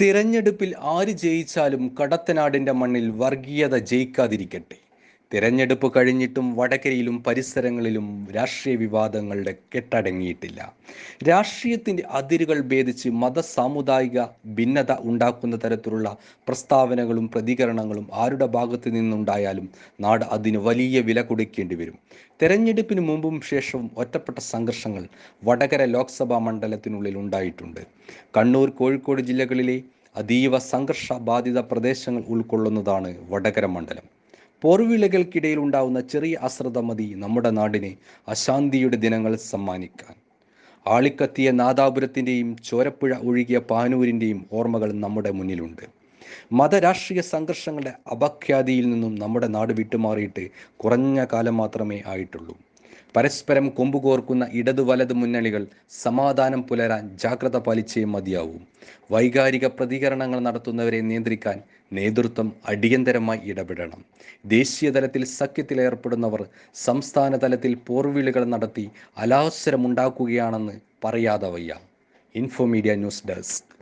തിരഞ്ഞെടുപ്പിൽ ആര് ജയിച്ചാലും കടത്തനാടിന്റെ മണ്ണിൽ വർഗീയത ജയിക്കാതിരിക്കട്ടെ. തിരഞ്ഞെടുപ്പ് കഴിഞ്ഞിട്ടും വടകരയിലും പരിസരങ്ങളിലും രാഷ്ട്രീയ വിവാദങ്ങളുടെ കെട്ടടങ്ങിയിട്ടില്ല. രാഷ്ട്രീയത്തിന്റെ അതിരുകൾ ഭേദിച്ച് മത സാമുദായിക ഭിന്നത ഉണ്ടാക്കുന്ന തരത്തിലുള്ള പ്രസ്താവനകളും പ്രതികരണങ്ങളും ആരുടെ ഭാഗത്തു നിന്നുണ്ടായാലും നാട് അതിന് വലിയ വില കൊടുക്കേണ്ടി വരും. തെരഞ്ഞെടുപ്പിന് മുമ്പും ശേഷവും ഒറ്റപ്പെട്ട സംഘർഷങ്ങൾ വടകര ലോക്സഭാ മണ്ഡലത്തിനുള്ളിൽ ഉണ്ടായിട്ടുണ്ട്. കണ്ണൂർ കോഴിക്കോട് ജില്ലകളിലെ അതീവ സംഘർഷ ബാധിത പ്രദേശങ്ങൾ ഉൾക്കൊള്ളുന്നതാണ് വടകര മണ്ഡലം. പോർവിളികൾക്കിടയിൽ ഉണ്ടാവുന്ന ചെറിയ അശ്രദ്ധ മതി നമ്മുടെ നാടിനെ. അശാന്തിയുടെ ദിനങ്ങൾ സമ്മാനിക്കാൻ. ആളിക്കത്തിയ നാദാപുരത്തിന്റെയും ചോരപ്പുഴ ഒഴുകിയ പാനൂരിന്റെയും ഓർമ്മകൾ നമ്മുടെ മുന്നിലുണ്ട്. മതരാഷ്ട്രീയ സംഘർഷങ്ങളുടെ അപഖ്യാതിയിൽ നിന്നും നമ്മുടെ നാട് വിട്ടുമാറിയിട്ട് കുറഞ്ഞ കാലം മാത്രമേ ആയിട്ടുള്ളൂ. പരസ്പരം കൊമ്പുകോർക്കുന്ന ഇടതു വലത് മുന്നണികൾ സമാധാനം പുലരാൻ ജാഗ്രത പാലിച്ചേ മതിയാവും. വൈകാരിക പ്രതികരണങ്ങൾ നടത്തുന്നവരെ നിയന്ത്രിക്കാൻ നേതൃത്വം അടിയന്തരമായി ഇടപെടണം. ദേശീയ തലത്തിൽ സഖ്യത്തിലേർപ്പെടുന്നവർ സംസ്ഥാന തലത്തിൽ പോർവിളികൾ നടത്തി അലാവസരമുണ്ടാക്കുകയാണെന്ന് പറയാതെ വയ്യ. Info media news desk.